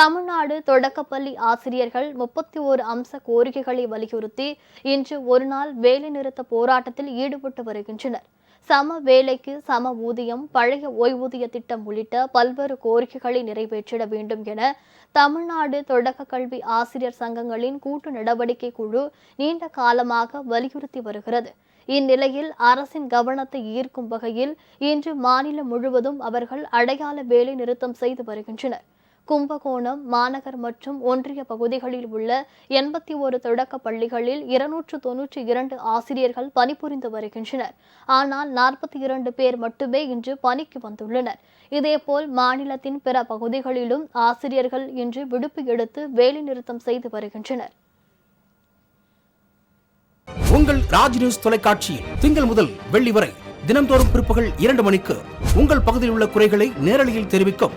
தமிழ்நாடு தொடக்கப்பள்ளி ஆசிரியர்கள் முப்பத்தி ஓரு அம்ச கோரிக்கைகளை வலியுறுத்தி இன்று ஒருநாள் வேலைநிறுத்த போராட்டத்தில் ஈடுபட்டு வருகின்றனர். சம வேலைக்கு சம ஊதியம் பழைய ஓய்வூதிய திட்டம் உள்ளிட்ட பல்வேறு கோரிக்கைகளை நிறைவேற்றிட வேண்டும் என தமிழ்நாடு தொடக்க கல்வி ஆசிரியர் சங்கங்களின் கூட்டு நடவடிக்கை குழு நீண்ட காலமாக வலியுறுத்தி வருகிறது. இந்நிலையில் அரசின் கவனத்தை ஈர்க்கும் வகையில் இன்று மாநிலம் முழுவதும் அவர்கள் அடையாள வேலை நிறுத்தம் செய்து வருகின்றனர். கும்பகோணம் மாநகர் மற்றும் ஒன்றிய பகுதிகளில் உள்ள எண்பத்தி ஒரு தொடக்க பள்ளிகளில் இருநூற்று தொன்னூற்றி இரண்டு ஆசிரியர்கள் பணிபுரிந்து வருகின்றனர். ஆனால் நாற்பத்தி இரண்டு பேர் மட்டுமே இன்று பணிக்கு வந்துள்ளனர். இதேபோல் மாநிலத்தின் பிற பகுதிகளிலும் ஆசிரியர்கள் இன்று விடுப்பு எடுத்து வேலைநிறுத்தம் செய்து வருகின்றனர். உங்கள் ராஜ் நியூஸ் தொலைக்காட்சியில் திங்கள் முதல் வெள்ளி வரை தினம்தோறும் பிற்பகல் இரண்டு மணிக்கு உங்கள் பகுதியில் உள்ள குறைகளை நேரலையில் தெரிவிக்கும்